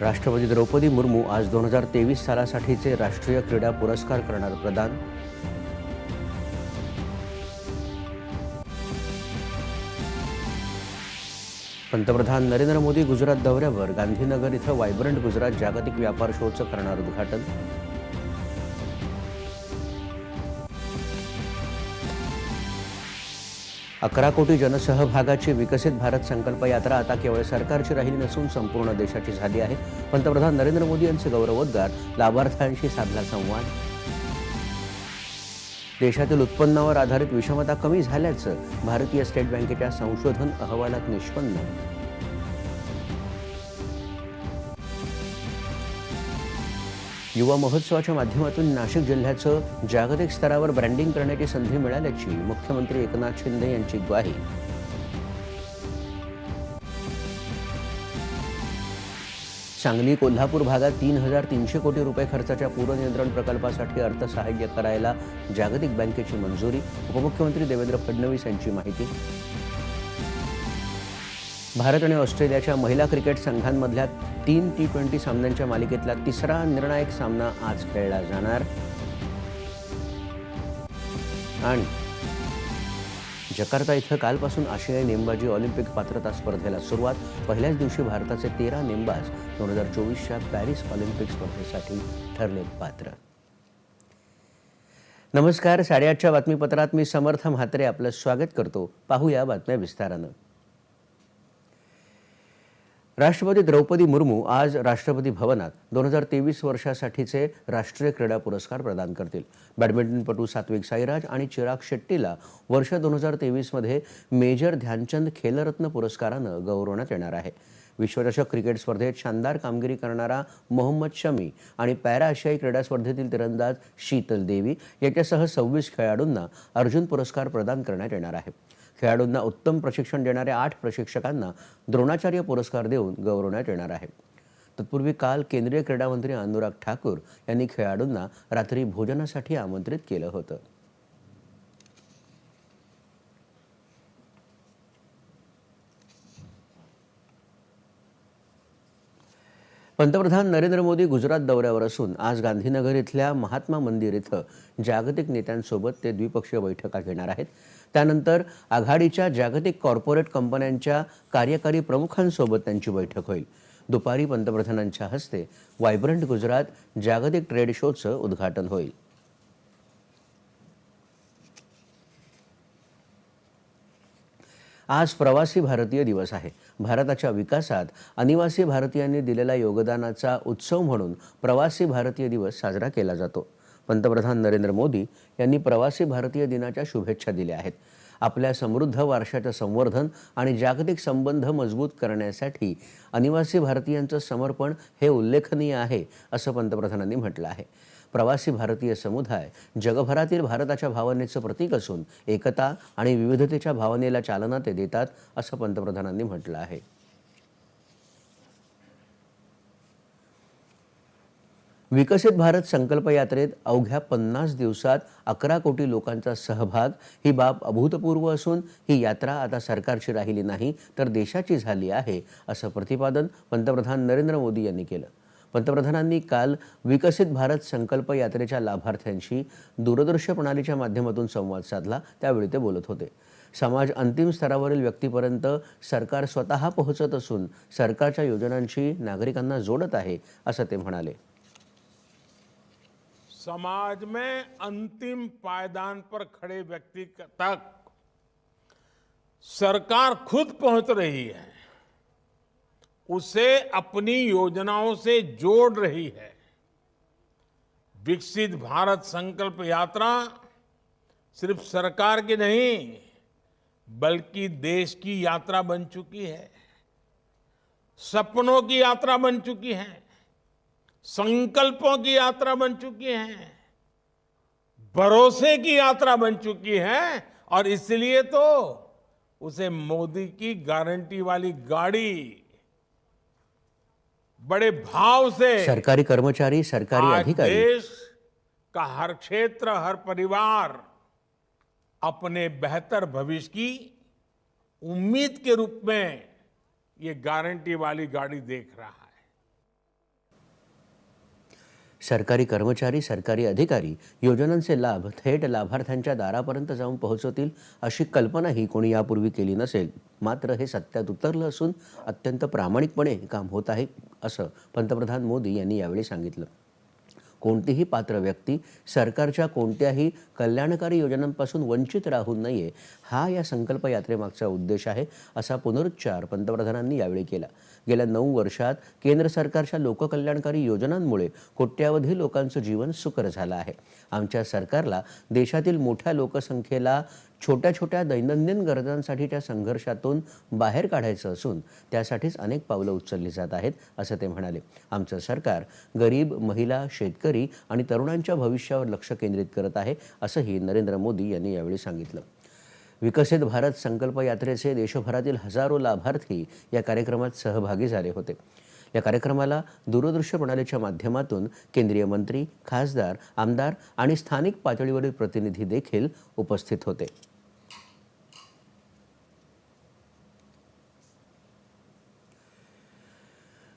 राष्ट्रपती द्रौपदी मुर्मू आज दोन हजार तेवीस सालासाठीचे राष्ट्रीय क्रीडा पुरस्कार करणार प्रदान. पंतप्रधान नरेंद्र मोदी गुजरात दौऱ्यावर गांधीनगर इथं वायब्रंट गुजरात जागतिक व्यापार शोचं करणार उद्घाटन. अकरा कोटी जनसहभागाची विकसित भारत संकल्प यात्रा आता केवळ सरकारची राहिली नसून संपूर्ण देशाची झाली आहे. पंतप्रधान नरेंद्र मोदी यांचे गौरवोद्गार लाभार्थ्यांशी साधला संवाद. देशातील उत्पन्नावर आधारित विषमता कमी झाल्याचं भारतीय स्टेट बँकेच्या संशोधन अहवालात निष्पन्न युवा महोत्सवाच्या माध्यमातून नाशिक जिल्ह्याचं जागतिक स्तरावर ब्रँडिंग करण्याची संधी मिळाल्याची मुख्यमंत्री एकनाथ शिंदे यांची ग्वाही. सांगली कोल्हापूर भागात तीन हजार तीनशे कोटी रुपये खर्चाच्या पूरनियंत्रण प्रकल्पासाठी अर्थसहाय्य करायला जागतिक बँकेची मंजुरी. उपमुख्यमंत्री देवेंद्र फडणवीस यांची माहिती. भारत आणि ऑस्ट्रेलियाच्या महिला क्रिकेट संघांमधल्या तीन टी ट्वेंटी सामन्यांच्या मालिकेतला तिसरा निर्णायक सामना आज खेळला जाणार. आणि जकार्ता इथं कालपासून आशियाई नेमबाजी ऑलिम्पिक पात्रता स्पर्धेला सुरुवात. पहिल्याच दिवशी भारताचे तेरा नेमबाज दोन हजार चोवीसच्या पॅरिस ऑलिम्पिक स्पर्धेसाठी ठरले पात्र. नमस्कार साडेआठच्या बातमीपत्रात मी समर्थ म्हात्रे आपलं स्वागत करतो. पाहूया बातम्या विस्तारानं. राष्ट्रपती द्रौपदी मुर्मू आज राष्ट्रपती भवनात दोन हजार तेवीस वर्षासाठीचे राष्ट्रीय क्रीडा पुरस्कार प्रदान करतील. बॅडमिंटनपटू सात्विक साईराज आणि चिराग शेट्टीला वर्ष दोन हजार तेवीसमध्ये मेजर ध्यानचंद खेलरत्न पुरस्कारानं गौरवण्यात येणार आहे. विश्वचषक क्रिकेट स्पर्धेत शानदार कामगिरी करणारा मोहम्मद शमी आणि पॅरा आशियाई क्रीडा स्पर्धेतील तिरंदाज शीतल देवी याच्यासह सव्वीस खेळाडूंना अर्जुन पुरस्कार प्रदान करण्यात येणार आहे. खेळाडूंना उत्तम प्रशिक्षण देणाऱ्या आठ प्रशिक्षकांना द्रोणाचार्य पुरस्कार देऊन गौरवण्यात येणार आहे. तत्पूर्वी काल केंद्रीय क्रीडा मंत्री अनुराग ठाकूर यांनी खेळाडूंना रात्री भोजनासाठी आमंत्रित केलं होतं. पंतप्रधान नरेंद्र मोदी गुजरात दौऱ्यावर असून आज गांधीनगर इथल्या महात्मा मंदिर इथं जागतिक नेत्यांसोबत ते द्विपक्षीय बैठका घेणार आहेत. त्यानंतर आघाडीच्या जागतिक कॉर्पोरेट कंपन्यांच्या कार्यकारी प्रमुखांसोबत त्यांची बैठक होईल. दुपारी पंतप्रधानांच्या हस्ते वायब्रंट गुजरात जागतिक ट्रेड शोचं उद्घाटन होईल. आज प्रवासी भारतीय दिवस आहे. भारताच्या विकासात अनिवासी भारतीयांनी दिलेल्या योगदानाचा उत्सव म्हणून प्रवासी भारतीय दिवस साजरा केला जातो. पंतप्रधान नरेंद्र मोदी यांनी प्रवासी भारतीय दिनाच्या शुभेच्छा दिल्या आहेत. आपल्या समृद्ध वारशाचं संवर्धन आणि जागतिक संबंध मजबूत करण्यासाठी अनिवासी भारतीयांचं समर्पण हे उल्लेखनीय आहे असं पंतप्रधानांनी म्हटलं आहे. प्रवासी भारतीय समुदाय जगभरातील भारताच्या भावनेचं प्रतीक असून एकता आणि विविधतेच्या भावनेला चालना ते देतात असं पंतप्रधानांनी म्हटलं आहे. विकसित भारत संकल्प यात्रेत अवघ्या पन्नास दिवसात अकरा कोटी लोकांचा सहभाग ही बाब अभूतपूर्व असून ही यात्रा आता सरकारची राहिली नाही तर देशाची झाली आहे असं प्रतिपादन पंतप्रधान नरेंद्र मोदी यांनी केलं. पंतप्रधानांनी काल विकसित भारत संकल्प यात्रेच्या लाभार्थ्यांशी दूरदृश्य प्रणालीच्या माध्यमातून संवाद साधला त्यावेळी ते बोलत होते. समाज अंतिम स्तरावरील व्यक्तीपर्यंत सरकार स्वतः पोहोचत असून सरकारच्या योजनांशी नागरिकांना जोडत आहे असं ते म्हणाले. समाज में अंतिम पायदान पर खड़े व्यक्ति तक सरकार खुद पहुँच रही है, उसे अपनी योजनाओं से जोड़ रही है। विकसित भारत संकल्प यात्रा सिर्फ़ सरकार की नहीं, बल्कि देश की यात्रा बन चुकी है, सपनों की यात्रा बन चुकी है। संकल्पों की यात्रा बन चुकी है भरोसे की यात्रा बन चुकी है और इसलिए तो उसे मोदी की गारंटी वाली गाड़ी बड़े भाव से सरकारी कर्मचारी सरकारी अधिकारी। देश का हर क्षेत्र हर परिवार अपने बेहतर भविष्य की उम्मीद के रूप में ये गारंटी वाली गाड़ी देख रहा है। सरकारी कर्मचारी सरकारी अधिकारी योजनांचे लाभ थेट लाभार्थ्यांच्या दारापर्यंत जाऊन पोहोचवतील अशी कल्पनाही कोणी यापूर्वी केली नसेल. मात्र हे सत्यात उतरलं असून अत्यंत प्रामाणिकपणे हे काम होत आहे असं पंतप्रधान मोदी यांनी यावेळी सांगितलं. कोणतीही पात्र व्यक्ती सरकारच्या कोणत्याही कल्याणकारी योजनांपासून वंचित राहू नये हा या संकल्प यात्रेमागचा उद्देश आहे असा पुनरुच्चार पंतप्रधानांनी यावेळी केला. गेल्या नऊ वर्षात केंद्र सरकारच्या लोककल्याणकारी योजनांमुळे कोट्यावधी लोकांचं जीवन सुकर झालं आहे. आमच्या सरकारला देशातील मोठ्या लोकसंख्येला छोट्या छोट्या दैनंदिन गरजांसाठीच्या संघर्षातून बाहेर काढायचं असून त्यासाठीच अनेक पावलं उचलली जात आहेत असं ते म्हणाले. आमचं सरकार गरीब महिला शेतकरी आणि तरुणांच्या भविष्यावर लक्ष केंद्रित करत आहे असंही नरेंद्र मोदी यांनी यावेळी सांगितलं. विकसित भारत संकल्प यात्रेचे देशभरातील हजारो लाभार्थी या कार्यक्रमात सहभागी झाले होते. या कार्यक्रमाला दूरदृश्य प्रणालीच्या माध्यमातून केंद्रीय मंत्री खासदार आमदार आणि स्थानिक पातळीवरील प्रतिनिधी देखील उपस्थित होते.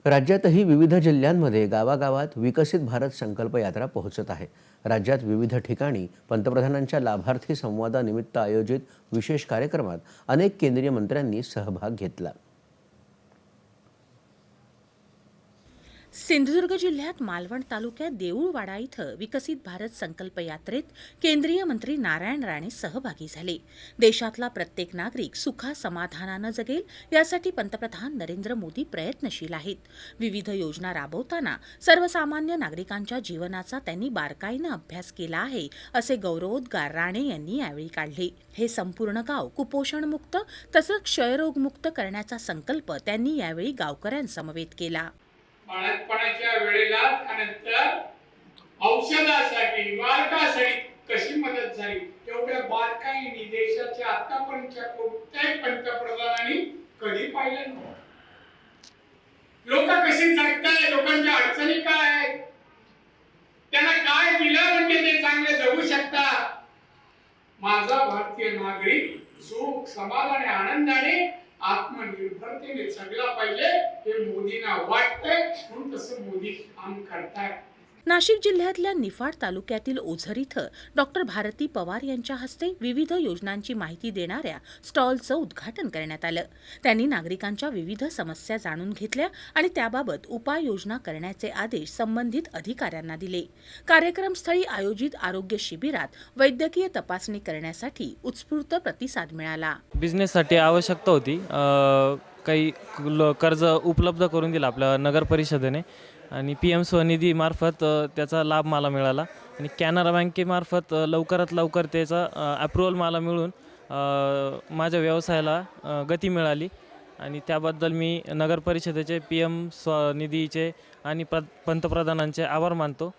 राज्यातही विविध जिल्ह्यांमध्ये गावागावात विकसित भारत संकल्प यात्रा पोहोचत आहे. राज्यात विविध ठिकाणी पंतप्रधानांच्या लाभार्थी संवादानिमित्त आयोजित विशेष कार्यक्रमात अनेक केंद्रीय मंत्र्यांनी सहभाग घेतला. सिंधुदुर्ग जिल्ह्यात मालवण तालुक्यात देऊळवाडा इथं विकसित भारत संकल्प यात्रेत केंद्रीय मंत्री नारायण राणे सहभागी झाले. देशातला प्रत्येक नागरिक सुखा समाधानानं जगेल यासाठी पंतप्रधान नरेंद्र मोदी प्रयत्नशील आहेत. विविध योजना राबवताना सर्वसामान्य नागरिकांच्या जीवनाचा त्यांनी बारकाईनं अभ्यास केला आहे असे गौरवोद्गार राणे यांनी यावेळी काढले. हे संपूर्ण गाव कुपोषणमुक्त तसंच क्षयरोगमुक्त करण्याचा संकल्प त्यांनी यावेळी गावकऱ्यांसमवेत केला. बाळणपणाच्या वेळेला त्यानंतर औषधासाठी बारकासाठी कशी मदत झाली? एवढ्या बारकाईने देशाच्या आतापर्यंतच्या कोणत्याही पंतप्रधानांनी कधी पाहिलं नव्हतं. लोक कशी जगताय लोकांच्या अडचणी काय आहेत? त्यांना काय दिलं म्हणजे ते चांगले जगू शकतात? माझा भारतीय नागरिक सुख समाधान आणि आनंदाने आत्मनिर्भरतेने जगला पाहिजे हे मोदींना वाटतंय. म्हणून तसं मोदी काम करतायत. नाशिक जिल्ह्यातल्या निफाड तालुक्यातील ओझर इथं डॉक्टर भारती पवार यांच्या हस्ते विविध योजनांची माहिती देणाऱ्या स्टॉलचं उद्घाटन करण्यात आलं. त्यांनी नागरिकांच्या विविध समस्या जाणून घेतल्या आणि त्याबाबत उपाययोजना करण्याचे आदेश संबंधित अधिकाऱ्यांना दिले. कार्यक्रमस्थळी आयोजित आरोग्य शिबिरात वैद्यकीय तपासणी करण्यासाठी उत्स्फूर्त प्रतिसाद मिळाला. बिझनेससाठी आवश्यकता होती. अ, काही ल- कर्ज उपलब्ध करून दिलं आपल्या नगर परिषदेने आणि पी एम स्वनिधीमार्फत त्याचा लाभ मला मिळाला. आणि कॅनरा बँकेमार्फत लवकरात लवकर त्याचा अप्रुव्हल मला मिळून माझ्या व्यवसायाला गती मिळाली. आणि त्याबद्दल मी नगर परिषदेचे पी एम स्वनिधीचे आणि प्र पंतप्रधानांचे आभार मानतो.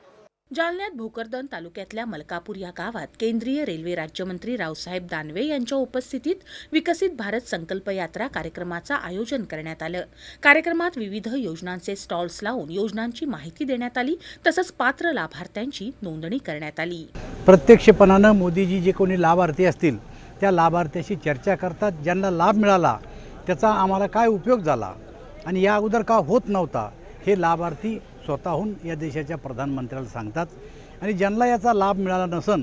जालन्यात भोकरदन तालुक्यातल्या मलकापूर या गावात केंद्रीय रेल्वे राज्यमंत्री रावसाहेब दानवे यांच्या उपस्थितीत विकसित भारत संकल्प यात्रा कार्यक्रमाचं आयोजन करण्यात आलं. कार्यक्रमात विविध योजनांचे स्टॉल्स लावून योजनांची माहिती देण्यात आली तसंच पात्र लाभार्थ्यांची नोंदणी करण्यात आली. प्रत्यक्षपणानं मोदीजी जे कोणी लाभार्थी असतील त्या लाभार्थ्याशी चर्चा करतात ज्यांना लाभ मिळाला त्याचा आम्हाला काय उपयोग झाला? आणि या अगोदर का होत नव्हता? हे लाभार्थी स्वतःहून या देशाच्या प्रधानमंत्र्याला सांगतात. आणि ज्यांना याचा लाभ मिळाला नसन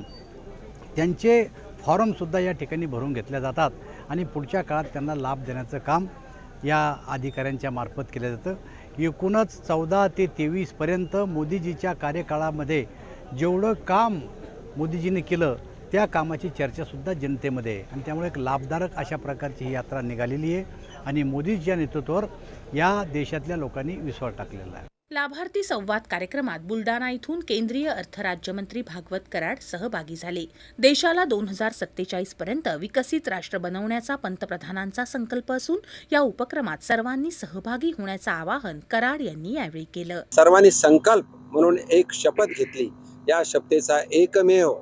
त्यांचे फॉर्मसुद्धा या ठिकाणी भरून घेतल्या जातात. आणि पुढच्या काळात त्यांना लाभ देण्याचं काम या अधिकाऱ्यांच्या मार्फत केलं जातं. एकूणच चौदा ते तेवीसपर्यंत मोदीजीच्या कार्यकाळामध्ये जेवढं काम मोदीजीने केलं त्या कामाची चर्चासुद्धा जनतेमध्ये आहे. आणि त्यामुळे एक लाभदायक अशा प्रकारची ही यात्रा निघालेली आहे. आणि मोदीजीच्या नेतृत्वावर या देशातल्या लोकांनी विश्वास टाकलेला आहे. लाभार्थी संवाद कार्यक्रमात बुलडाणा इथून केंद्रीय अर्थ राज्यमंत्री भागवत कराड सहभागी झाले. देशाला दोन हजार सत्तेचाळीस पर्यंत विकसित राष्ट्र बनवण्याचा पंतप्रधानांचा संकल्प असून या उपक्रमात सर्वांनी सहभागी होण्याचं आवाहन कराड यांनी यावेळी केलं. सर्वांनी संकल्प म्हणून एक शपथ घेतली. या शपथेचा एकमेव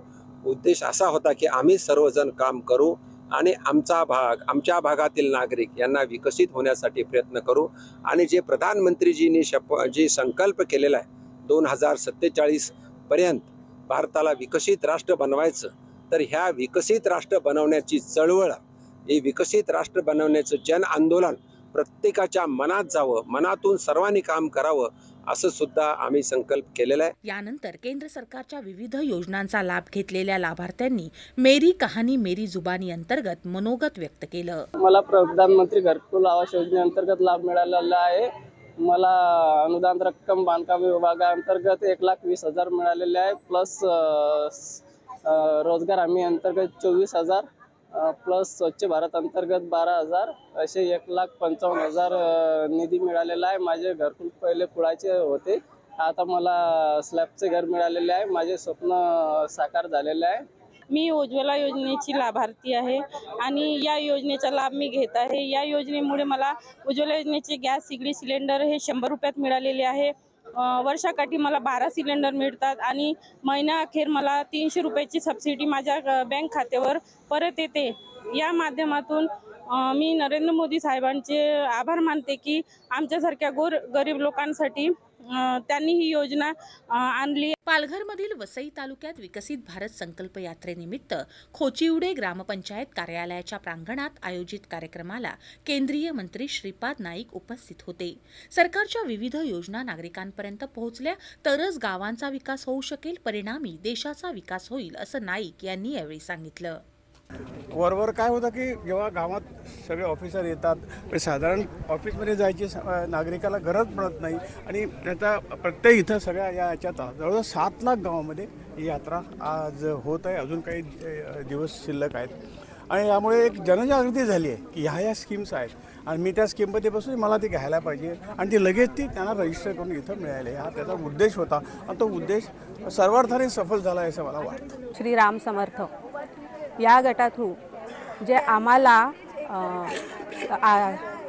उद्देश असा होता की आम्ही सर्वजण काम करू आणि आमचा भाग आमच्या भागातील नागरिक यांना विकसित होण्यासाठी प्रयत्न करू. आणि जे प्रधानमंत्रीजींनी शप जे संकल्प केलेला आहे दोन हजार सत्तेचाळीस पर्यंत भारताला विकसित राष्ट्र बनवायचं तर ह्या विकसित राष्ट्र बनवण्याची चळवळ हे विकसित राष्ट्र बनवण्याचं जन आंदोलन प्रत्येकाच्या मनात जावं मनातून सर्वांनी काम करावं असं सुद्धा आम्ही संकल्प केलेला आहे. यानंतर केंद्र सरकारच्या विविध योजनांचा लाभ घेतलेल्या लाभार्थ्यांनी मेरी कहाणी मेरी जुबानी अंतर्गत मनोगत व्यक्त केलं. मला प्रधानमंत्री घरकुल आवास योजनेअंतर्गत लाभ मिळालेला आहे. मला अनुदान रक्कम बांधकाम विभागाअंतर्गत एक लाख वीस हजार मिळालेले आहे. प्लस रोजगार हमी अंतर्गत चोवीस हजार प्लस स्वच्छ भारत अंतर्गत बारा हजार असे एक लाख पंचावन्न हजार निधी मिळालेला आहे. माझे घरकुल पहिले कुळाचे होते. आता मला स्लॅबचे घर मिळालेले आहे. माझे स्वप्न साकार झालेले आहे. मी उज्ज्वला योजनेची लाभार्थी आहे आणि या योजनेचा लाभ मी घेत आहे. या योजनेमुळे मला उज्ज्वला योजनेचे गॅस सिगडी सिलेंडर हे शंभर रुपयात मिळालेले आहे. वर्षाकाठी मला बारा सिलेंडर मिळतात आणि महिन्याअखेर मला तीनशे रुपयाची सबसिडी माझ्या बँक खात्यावर परत येते. या माध्यमातून मी नरेंद्र मोदी साहेबांचे आभार मानते की आमच्यासारख्या गोर गरीब लोकांसाठी त्यांनी ही योजना आणली. पालघरमधील वसई तालुक्यात विकसित भारत संकल्प यात्रेनिमित्त खोचिवडे ग्रामपंचायत कार्यालयाच्या प्रांगणात आयोजित कार्यक्रमाला केंद्रीय मंत्री श्रीपाद नाईक उपस्थित होते. सरकारच्या विविध योजना नागरिकांपर्यंत पोहोचल्या तरच गावांचा विकास होऊ शकेल परिणामी देशाचा विकास होईल असं नाईक यांनी यावेळी सांगितलं. वरवर काय होतं की जेव्हा गावात सगळे ऑफिसर येतात म्हणजे साधारण ऑफिसमध्ये जायची स- नागरिकाला गरज पडत नाही आणि त्याचा प्रत्येक इथं सगळ्या या याच्यात जवळजवळ सात लाख गावामध्ये ही यात्रा आज होत आहे. अजून काही दिवस शिल्लक आहेत. आणि यामुळे एक जनजागृती झाली आहे की ह्या ह्या स्कीम्स आहेत. आणि मी त्या स्कीममध्ये बसून मला ती घ्यायला पाहिजे. आणि ती लगेच ती त्यांना रजिस्टर करून इथं मिळाली हा त्याचा उद्देश होता. आणि तो उद्देश सर्वार्थाने सफल झाला आहे असं मला वाटतं. श्री राम समर्थ. या गटातून जे आम्हाला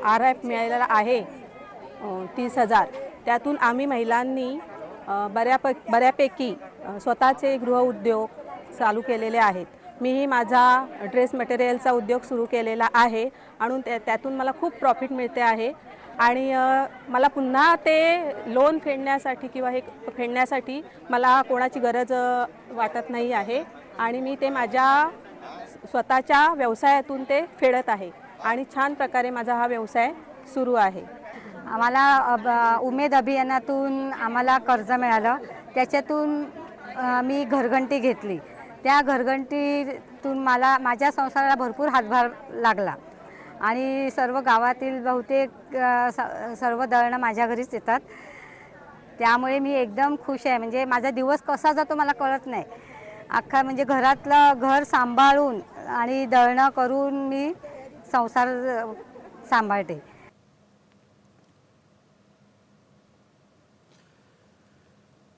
आर एफ मिळालेला आहे तीस हजार त्यातून आम्ही महिलांनी बऱ्याप बऱ्यापैकी स्वतःचे गृहउद्योग चालू केलेले आहेत. मीही माझा ड्रेस मटेरियलचा उद्योग सुरू केलेला आहे आणि त्या त्यातून मला खूप प्रॉफिट मिळते आहे. आणि मला पुन्हा ते लोन फेडण्यासाठी किंवा हे फेडण्यासाठी मला कोणाची गरज वाटत नाही आहे. आणि मी ते माझ्या स्वतःच्या व्यवसायातून ते फेडत आहे. आणि छान प्रकारे माझा हा व्यवसाय सुरू आहे. आम्हाला अब- उमेद अभियानातून आम्हाला कर्ज मिळालं. त्याच्यातून मी घरघंटी घेतली. त्या घरघंटीतून मला माझ्या संसाराला भरपूर हातभार लागला. आणि सर्व गावातील बहुतेक स- सर्व दळणं माझ्या घरीच येतात. त्यामुळे मी एकदम खुश आहे. म्हणजे माझा दिवस कसा जातो मला कळत नाही. अख्खा म्हणजे घरातलं घर सांभाळून आणि दळणं करून मी संसार सांभाळते.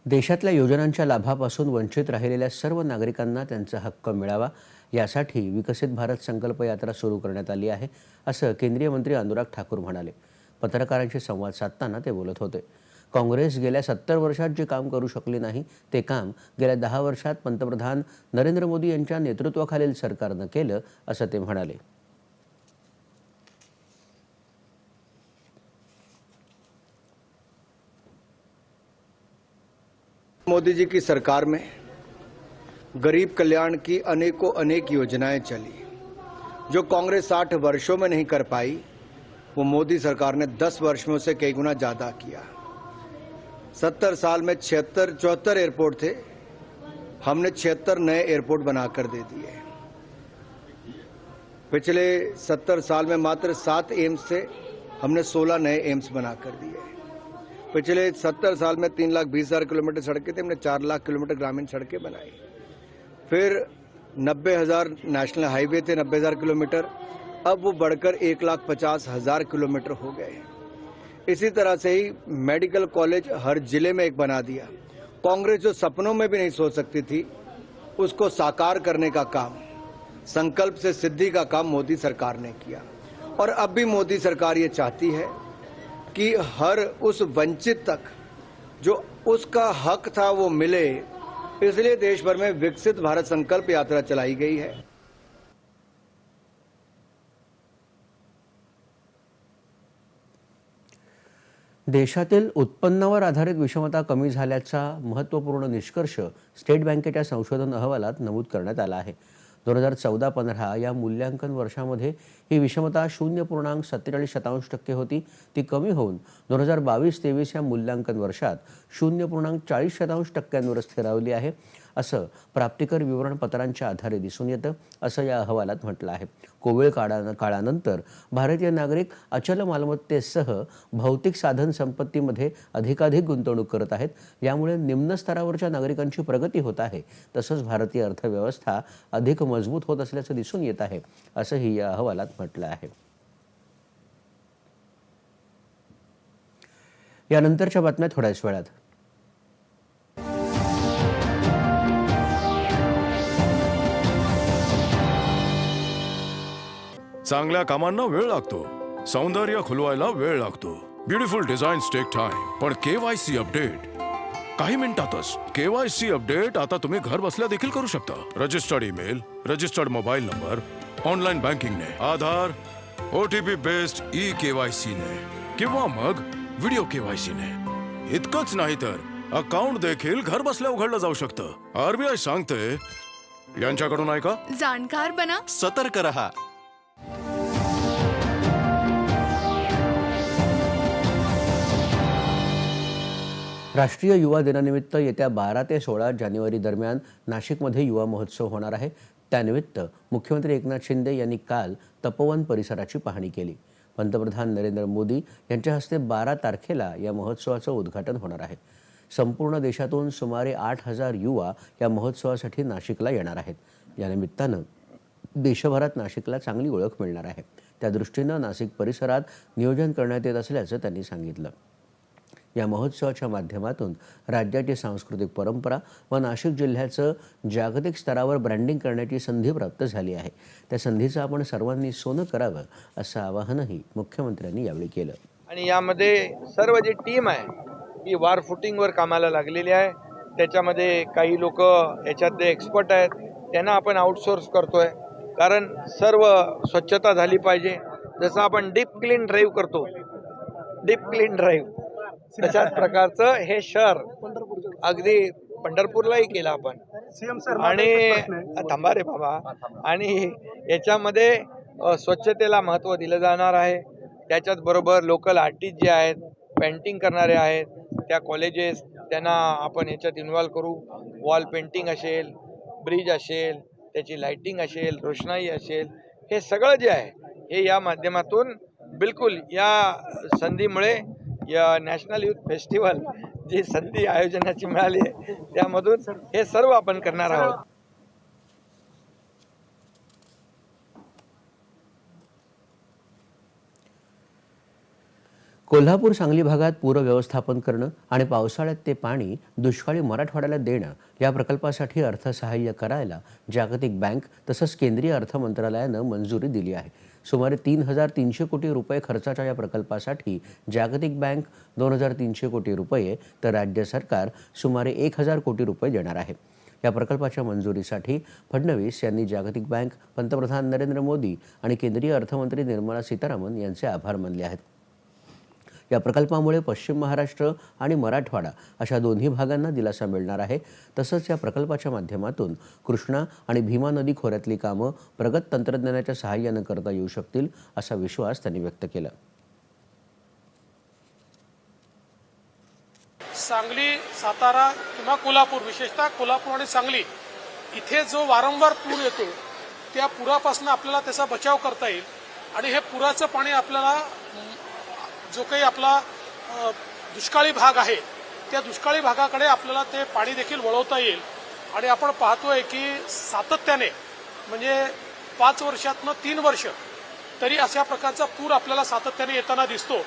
देशातल्या योजनांच्या लाभापासून वंचित राहिलेल्या सर्व नागरिकांना त्यांचा हक्क मिळावा यासाठी विकसित भारत संकल्प यात्रा सुरू करण्यात आली आहे असं केंद्रीय मंत्री अनुराग ठाकूर म्हणाले. पत्रकारांशी संवाद साधताना ते बोलत होते. काँग्रेस गेल्या सत्तर वर्षात जे काम करू शकले नाही ते काम गेल्या दहा वर्षात पंतप्रधान नरेंद्र मोदी यांच्या नेतृत्वाखालील सरकारनं केलं असं ते म्हणाले. मोदी जी की सरकार में गरीब कल्याण की अनेकों अनेक योजनाएं चली। जो कांग्रेस साठ वर्षों में नहीं कर पाई वो मोदी सरकार ने दस वर्ष में उसे कई गुना ज्यादा किया। सत्तर साल में छिहत्तर, चौहत्तर एयरपोर्ट थे। हमने छिहत्तर नए एयरपोर्ट बनाकर दे दिए। पिछले सत्तर साल में मात्र सात एम्स थे। हमने सोलह नए एम्स बनाकर दिए। पिछले सत्तर साल में तीन लाख बीस हज़ार किलोमीटर सड़कें थी। हमने चार लाख किलोमीटर ग्रामीण सड़कें बनाई। फिर नब्बे हज़ार नेशनल हाईवे थे, नब्बे हज़ार किलोमीटर। अब वो बढ़कर एक लाख पचास हज़ार किलोमीटर हो गए इसी तरह से ही मेडिकल कॉलेज हर ज़िले में एक बना दिया। कांग्रेस जो सपनों में भी नहीं सोच सकती थी, उसको साकार करने का काम, संकल्प से सिद्धि का काम मोदी सरकार ने किया। और अब भी मोदी सरकार ये चाहती है कि हर उस वंचित तक जो उसका हक था वो मिले, इसलिए देश भर में विकसित भारत संकल्प यात्रा चलाई गई है। देशातील उत्पन्नावर आधारित विषमता कमी झाल्याचा महत्त्वपूर्ण निष्कर्ष स्टेट बँकेच्या संशोधन अहवालात नमूद करण्यात आला आहे. दोन हजार चौदा पंधरा या मूल्यांकन वर्षामध्ये ही विषमता शून्य पूर्णांक सत्तेचाळीस शतांश टक्के होती. ती कमी होऊन दोन हजार बावीस तेवीस या मूल्यांकन वर्षात शून्य पूर्णांक चाळीस शतांश टक्क्यांवर स्थिरावली आहे. असं प्राप्तिकर विवरणपत्रांच्या आधारे दिसून येतं असं या अहवालात म्हटलं आहे. कोविड काळा काळानंतर भारतीय नागरिक अचल मालमत्तेसह भौतिक साधन संपत्तीमध्ये अधिकाधिक गुंतवणूक करत आहेत. यामुळे निम्न स्तरावरच्या नागरिकांची प्रगती होत आहे. तसंच भारतीय अर्थव्यवस्था अधिक मजबूत होत असल्याचं दिसून येत आहे असंही या अहवालात म्हटलं आहे. यानंतरच्या बातम्या थोड्याच वेळात. चांगल्या कामांना वेळ लागतो. सौंदर्य खुलवायला वेळ लागतो. ब्युटिफुल डिझाईन्स टेक टाइम पण केवायसी अपडेट काही मिनिटातच केवायसी अपडेट आता तुम्ही घर बसल्या देखील करू शकता. Registered email registered mobile number online बँकिंगने Aadhaar OTP based e KYC ने. किंवा मग व्हिडिओ केवायसी ने. इतकंच नाही तर अकाउंट देखील घर बसल्या उघडलं जाऊ शकतं. आरबीआय सांगते यांच्याकडून ऐका जाणकार बना. सतर्क रहा. राष्ट्रीय युवा दिनानिमित्त येत्या बारा ते सोळा जानेवारी दरम्यान नाशिकमध्ये युवा महोत्सव होणार आहे. त्यानिमित्त मुख्यमंत्री एकनाथ शिंदे यांनी काल तपोवन परिसराची पाहणी केली. पंतप्रधान नरेंद्र मोदी यांच्या हस्ते बारा तारखेला या महोत्सवाचं उद्घाटन होणार आहे. संपूर्ण देशातून सुमारे आठ हजार युवा या महोत्सवासाठी नाशिकला येणार आहेत. या निमित्तानं देशभरात नाशिकला चांगली ओळख मिळणार आहे. त्या दृष्टीनं नाशिक परिसरात नियोजन करण्यात येत असल्याचं त्यांनी सांगितलं. या महोत्सवाच्या माध्यमातून राज्याची सांस्कृतिक परंपरा व नाशिक जिल्ह्याचं जागतिक स्तरावर ब्रँडिंग करण्याची संधी प्राप्त झाली आहे. त्या संधीचं आपण सर्वांनी सोनं करावं असं आवाहनही मुख्यमंत्र्यांनी यावेळी केलं. आणि यामध्ये सर्व जी टीम आहे ती वार फुटिंगवर कामाला लागलेली आहे. त्याच्यामध्ये काही लोक याच्यातले एक्सपर्ट आहेत त्यांना आपण आउटसोर्स करतोय. कारण सर्व स्वच्छता झाली पाहिजे. जसं आपण डीप क्लीन ड्राईव्ह करतो. डीप क्लीन ड्राईव्ह तशाच प्रकारचं हे शहर अगदी पंढरपूरलाही केलं आपण. आणि थांबा रे बाबा. आणि याच्यामध्ये स्वच्छतेला महत्त्व दिलं जाणार आहे. त्याच्याच बरोबर लोकल आर्टिस्ट जे आहेत पेंटिंग करणारे आहेत त्या कॉलेजेस त्यांना आपण याच्यात इन्व्हॉल्व करू. वॉल पेंटिंग असेल ब्रिज असेल त्याची लाइटिंग असेल रोषणाई असेल हे सगळं जे आहे हे या माध्यमातून बिलकुल या संधीमुळे नॅशनल युथ फेस्टिवल जी संधी आयोजनाची मिळाली आहे त्यामधून हे सर्व आपण करणार आहोत. कोल्हापूर सांगली भागात पूर व्यवस्थापन करणं आणि पावसाळ्यात ते पाणी दुष्काळी मराठवाड्याला देणं या प्रकल्पासाठी अर्थसहाय्य करायला जागतिक बँक तसंच केंद्रीय अर्थ मंत्रालयानं मंजुरी दिली आहे. सुमारे तीन हजार तीनशे कोटी रुपये खर्चाच्या या प्रकल्पासाठी जागतिक बँक दोन हजार तीनशे कोटी रुपये तर राज्य सरकार सुमारे एक हजार कोटी रुपये देणार आहे. या प्रकल्पाच्या मंजुरीसाठी फडणवीस यांनी जागतिक बँक पंतप्रधान नरेंद्र मोदी आणि केंद्रीय अर्थमंत्री निर्मला सीतारामन यांचे आभार मानले आहेत. या प्रकल्पामुळे पश्चिम महाराष्ट्र आणि मराठवाडा अशा दोन्ही भागांना दिलासा मिळणार आहे. तसंच या प्रकल्पाच्या माध्यमातून कृष्णा आणि भीमा नदी खोऱ्यातली कामं प्रगत तंत्रज्ञानाच्या सहाय्यानं करता येऊ शकतील असा विश्वास त्यांनी व्यक्त केला. सांगली सातारा किंवा कोल्हापूर विशेषतः कोल्हापूर आणि सांगली इथे जो वारंवार पूर येतो त्या पुरापासून आपल्याला त्याचा बचाव करता येईल आणि हे पुराचं पाणी आपल्याला जो काही आपला दुष्काळी भाग आहे त्या दुष्काळी भागाकडे आपल्याला ते पाणी देखील वळवता येईल. आणि आपण पाहतोय की सातत्याने म्हणजे पाच वर्षातनं तीन वर्ष तरी अशा प्रकारचा पूर आपल्याला सातत्याने येताना दिसतो.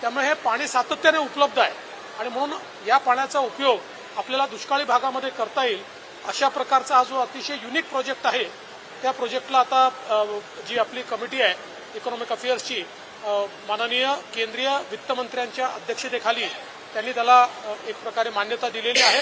त्यामुळे हे पाणी सातत्याने उपलब्ध आहे. आणि म्हणून या पाण्याचा उपयोग आपल्याला दुष्काळी भागामध्ये करता येईल. अशा प्रकारचा हा जो अतिशय युनिक प्रोजेक्ट आहे त्या प्रोजेक्टला आता जी आपली कमिटी आहे इकॉनॉमिक अफेअर्सची माननीय केंद्रीय वित्तमंत्र्यांच्या अध्यक्षतेखाली त्यांनी त्याला एक प्रकारे मान्यता दिलेली आहे.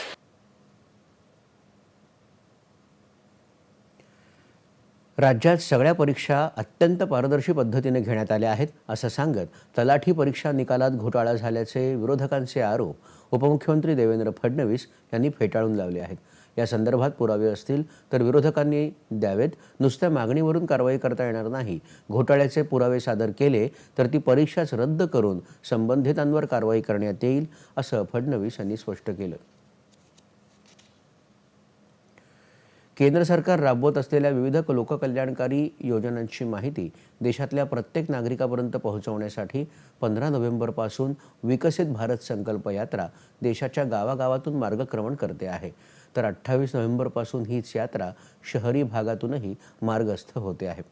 राज्यात सगळ्या परीक्षा अत्यंत पारदर्शी पद्धतीने घेण्यात आल्या आहेत असं सांगत तलाठी परीक्षा निकालात घोटाळा झाल्याचे विरोधकांचे आरोप उपमुख्यमंत्री देवेंद्र फडणवीस यांनी फेटाळून लावले आहेत. या संदर्भात पुरावे असतील तर विरोधकांनी द्यावेत. नुसत्या मागणीवरून कारवाई करता येणार नाही. घोटाळ्याचे पुरावे सादर केले तर ती परीक्षाच रद्द करून संबंधितांवर कारवाई करण्यात येईल असं फडणवीस यांनी स्पष्ट केलं. केंद्र सरकार राबवत असलेल्या विविध लोककल्याणकारी योजनांची माहिती देशातल्या प्रत्येक नागरिकापर्यंत पोहोचवण्यासाठी पंधरा नोव्हेंबरपासून विकसित भारत संकल्प यात्रा देशाच्या गावागावातून मार्गक्रमण करते आहे. तर अठ्ठावीस नोव्हेंबरपासून हीच यात्रा शहरी भागातूनही मार्गस्थ होते आहे.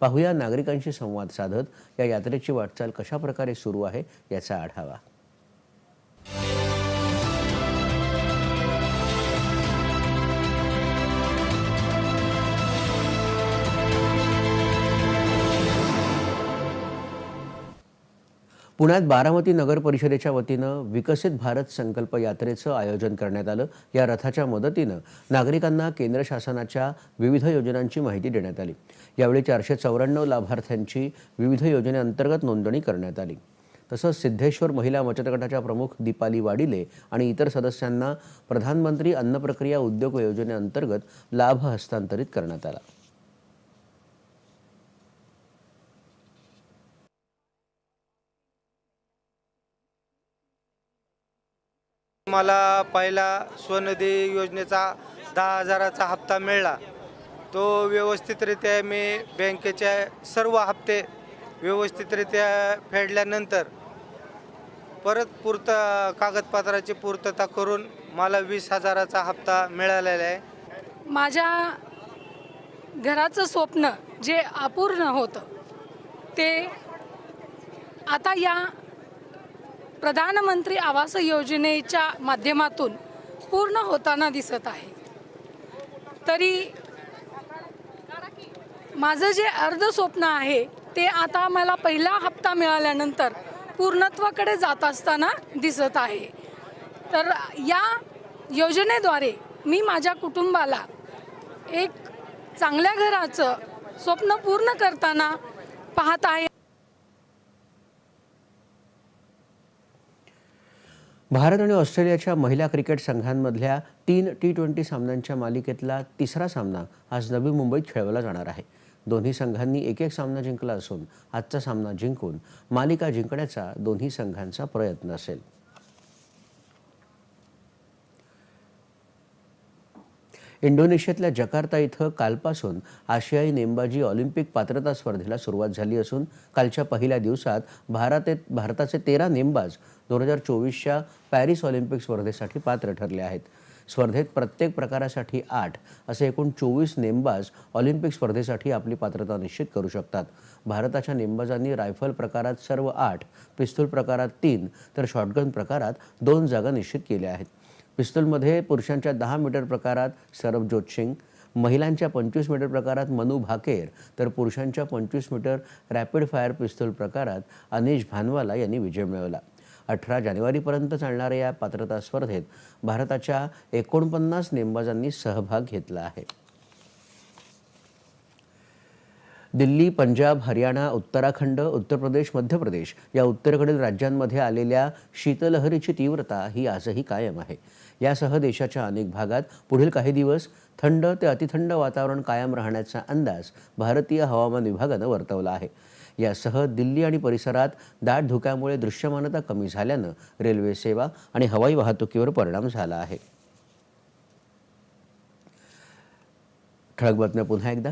पाहूया नागरिकांशी संवाद साधत या यात्रेची वाटचाल कशा प्रकारे सुरू आहे याचा आढावा. पुण्यात बारामती नगर परिषदेच्या वतीनं विकसित भारत संकल्प यात्रेचं आयोजन करण्यात आलं. या रथाच्या मदतीनं नागरिकांना केंद्र शासनाच्या विविध योजनांची माहिती देण्यात आली. यावेळी चारशे चौऱ्याण्णव लाभार्थ्यांची विविध योजनेअंतर्गत नोंदणी करण्यात आली. तसंच सिद्धेश्वर महिला बचत गटाच्या प्रमुख दीपाली वाडिले आणि इतर सदस्यांना प्रधानमंत्री अन्न प्रक्रिया उद्योग योजनेअंतर्गत लाभ हस्तांतरित करण्यात आला. मला पहिला स्वनिधी योजनेचा दहा हजाराचा हप्ता मिळाला. तो व्यवस्थितरित्या मी बँकेचे सर्व हप्ते व्यवस्थितरित्या फेडल्यानंतर परत पूर्त कागदपत्राची पूर्तता करून मला वीस हजाराचा हप्ता मिळालेला आहे. माझ्या घराचं स्वप्न जे अपूर्ण होतं ते आता या प्रधानमंत्री आवास योजनेच्या माध्यमातून पूर्ण होताना दिसत आहे. तरी माझं जे अर्ध स्वप्न आहे ते आता मला पहिला हप्ता मिळाल्यानंतर पूर्णत्वाकडे जात असताना दिसत आहे. तर या योजनेद्वारे मी माझ्या कुटुंबाला एक चांगल्या घराचं स्वप्न पूर्ण करताना पाहत आहे. भारत आणि ऑस्ट्रेलियाच्या महिला क्रिकेट संघांमधल्या तीन टी ट्वेंटी सामन्यांच्या मालिकेतला तिसरा सामना आज नवी मुंबईत खेळवला जाणार आहे. दोन्ही संघांनी एक एक सामना जिंकला असून आजचा सामना जिंकून मालिका जिंकण्याचा दोन्ही संघांचा प्रयत्न असेल. इंडोनेशियातल्या जकार्ता इथं कालपासून आशियाई नेमबाजी ऑलिम्पिक पात्रता स्पर्धेला सुरुवात झाली असून कालच्या पहिल्या दिवसात भारत भारताचे तेरा नेमबाज दोन हजार चोवीसच्या पॅरिस ऑलिम्पिक स्पर्धेसाठी पात्र ठरले आहेत. स्पर्धेत प्रत्येक प्रकारासाठी आठ असे एकूण चोवीस नेमबाज ऑलिम्पिक स्पर्धेसाठी आपली पात्रता निश्चित करू शकतात. भारताच्या नेमबाजांनी रायफल प्रकारात सर्व आठ पिस्तूल प्रकारात तीन तर शॉटगन प्रकारात दोन जागा निश्चित केल्या आहेत. पिस्तूलमध्ये पुरुषांच्या दहा मीटर प्रकारात सरबजोत सिंग महिलांच्या पंचवीस मीटर प्रकारात मनु भाकेर तर पुरुषांच्या पंचवीस मीटर रॅपिड फायर पिस्तूल प्रकारात अनिश भानवाला यांनी विजय मिळवला. अठरा जानेवारीपर्यंत चालणाऱ्या या पात्रता स्पर्धेत भारताच्या एकोणपन्नास नेमबाजांनी सहभाग घेतला आहे. दिल्ली पंजाब हरियाणा उत्तराखंड उत्तर प्रदेश मध्य प्रदेश या उत्तरेकडील राज्यांमध्ये आलेल्या शीतलहरीची तीव्रता ही आजही कायम आहे. यासह देशाच्या अनेक भागात पुढील काही दिवस थंड ते अतिथंड वातावरण कायम राहण्याचा अंदाज भारतीय हवामान विभागानं वर्तवला आहे. यासह दिल्ली आणि परिसरात दाट धुक्यामुळे दृश्यमानता कमी झाल्यानं रेल्वे सेवा आणि हवाई वाहतुकीवर परिणाम झाला आहे. ठळक बातम्या पुन्हा एकदा.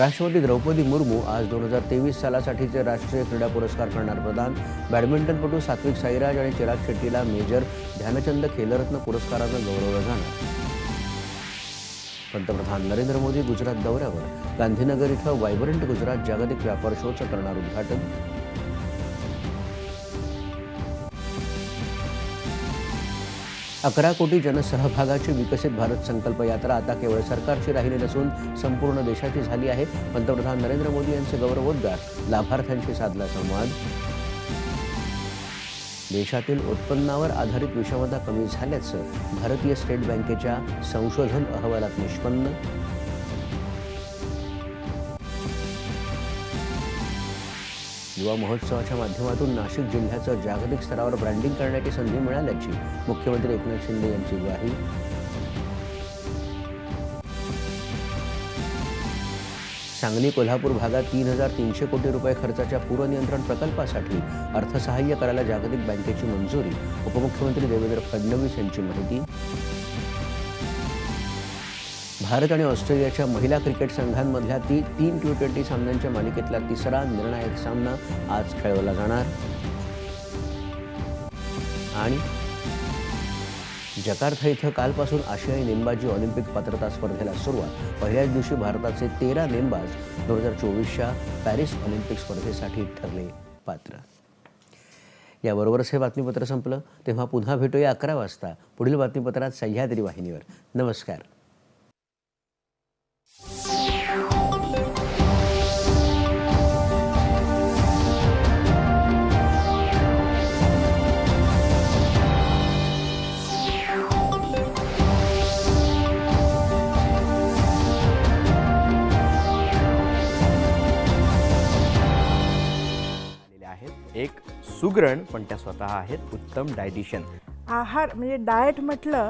राष्ट्रपती द्रौपदी मुर्मू आज दोन हजार तेवीस सालासाठीचे राष्ट्रीय क्रीडा पुरस्कार करणार प्रदान बॅडमिंटनपटू सात्विक साईराज आणि चिराग शेट्टीला मेजर ध्यानचंद खेलरत्न पुरस्कारानं गौरवलं जाणार. पंतप्रधान नरेंद्र मोदी गुजरात दौऱ्यावर. गांधीनगर इथं वायब्रंट गुजरात जागतिक व्यापार शोचं करणार उद्घाटन. अकरा कोटी जनसहभागाची विकसित भारत संकल्प यात्रा आता केवळ सरकारची राहिली नसून संपूर्ण देशाची झाली आहे. पंतप्रधान नरेंद्र मोदी यांचे गौरवोद्गार लाभार्थ्यांशी साधला संवाद. देशातील उत्पन्नावर आधारित विषमता कमी झाल्याचं भारतीय स्टेट बँकेच्या संशोधन अहवालात निष्पन्न युवा महोत्सवाच्या माध्यमातून नाशिक जिल्ह्याचं जागतिक स्तरावर ब्रँडिंग करण्याची संधी मिळाल्याची मुख्यमंत्री एकनाथ शिंदे यांची ग्वाही. सांगली कोल्हापूर भागात तीन हजार तीनशे कोटी रुपये खर्चाच्या पूरनियंत्रण प्रकल्पासाठी अर्थसहाय्य करायला जागतिक बँकेची मंजुरी. उपमुख्यमंत्री देवेंद्र फडणवीस यांची माहिती. भारत आणि ऑस्ट्रेलियाच्या महिला क्रिकेट संघांमधल्या ती तीन टी ट्वेंटी सामन्यांच्या मालिकेतला तिसरा निर्णायक सामना आज खेळवला जाणार. आणि जकार्था इथं कालपासून आशियाई नेमबाजी ऑलिम्पिक पात्रता स्पर्धेला सुरुवात. पहिल्याच दिवशी भारताचे तेरा नेमबाज दोन हजार चोवीसच्या पॅरिस ऑलिम्पिक स्पर्धेसाठी ठरले पात्र. याबरोबरच हे बातमीपत्र संपलं. तेव्हा पुन्हा भेटूया अकरा वाजता. पुढील बातमीपत्रात सह्याद्री वाहिनीवर. नमस्कार. सुगरण पण त्या स्वतः आहेत उत्तम डायटिशियन आहार म्हणजे डाएट म्हटलं